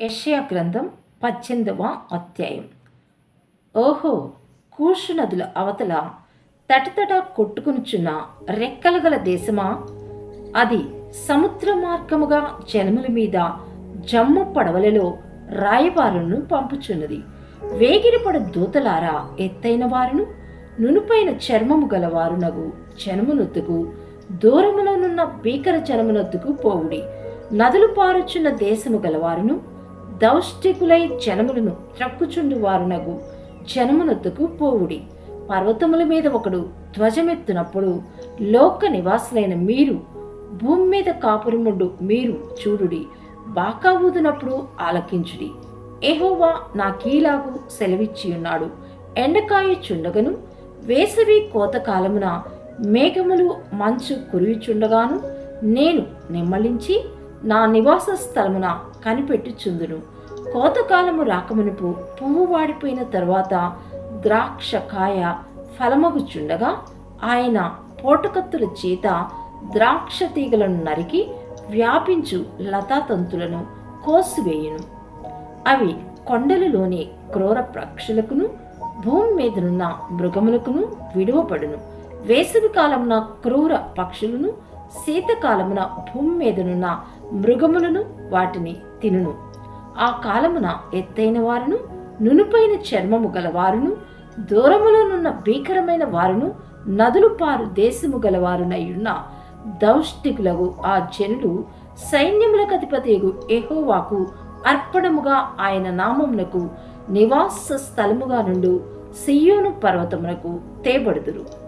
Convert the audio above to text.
యెషయా గ్రంథం పద్దెనిమిదవ అధ్యాయం. ఓహో కూషు నదుల అవతల తటతట కొట్టుకునుచున్న రెక్కలు గల దేశమా? అది సముద్ర మార్గముగా జనముల మీద జమ్ము పడవలలో రాయబారులను పంపుచున్నది. వేగిరపడ దూతలారా ఎత్తైన వారును? నునుపైన చర్మము గలవారునగు జనమునొద్దుకు దూరములోనున్న భీకర జనమునొద్దుకు పోవుడి. నదులు పారుచున్న దేశము గలవారును? దౌష్టికులై జనములను త్రక్కుచుండు వారునగు జనమునొద్దుకు పోవుడి. పర్వతముల మీద ఒకడు ధ్వజమెత్తునప్పుడు లోక నివాసులైన మీరు భూమి మీద కాపురముండు మీరు చూడుడి బాకా ఊదినప్పుడు ఆలకించుడి. ఎహోవా నాకీలాగు సెలవిచ్చి ఉన్నాడు ఎండకాయ చుండగను వేసవి కోతకాలమున మేఘములు మంచు కురియుచుండగాను నేను నిమ్మలించి నా నివాస స్థలమున కనిపెట్టుచుందును. కోతకాలము రాకమునుపు పువ్వు వాడిపోయిన తర్వాత ద్రాక్ష కాయ ఫలమగుచుండగా ఆయన పోటకత్తుల చేత ద్రాక్ష తీగలను నరికి వ్యాపించు లతాతంతులను కోసివేయును. అవి కొండలలోని క్రూర పక్షులకును భూమి మీదనున్న మృగములకును విడువపడును వేసవి కాలంన క్రూర పక్షులను శీతకాలమున భూమి మీదనున్న మృగములను వాటిని తినును. ఆ కాలమున ఎత్తైన వారును నునుపైన చర్మము గలవారును దూరములోనున్న భీకరమైన వారును నదులు పారు దేశము గలవారునయ్యున్న దౌష్టికులకు ఆ జనులు సైన్యములకు అధిపతియగు ఎహోవాకు అర్పణముగా ఆయన నామమునకు నివాస స్థలముగా నుండు సియోను పర్వతమునకు తేబడుదురు.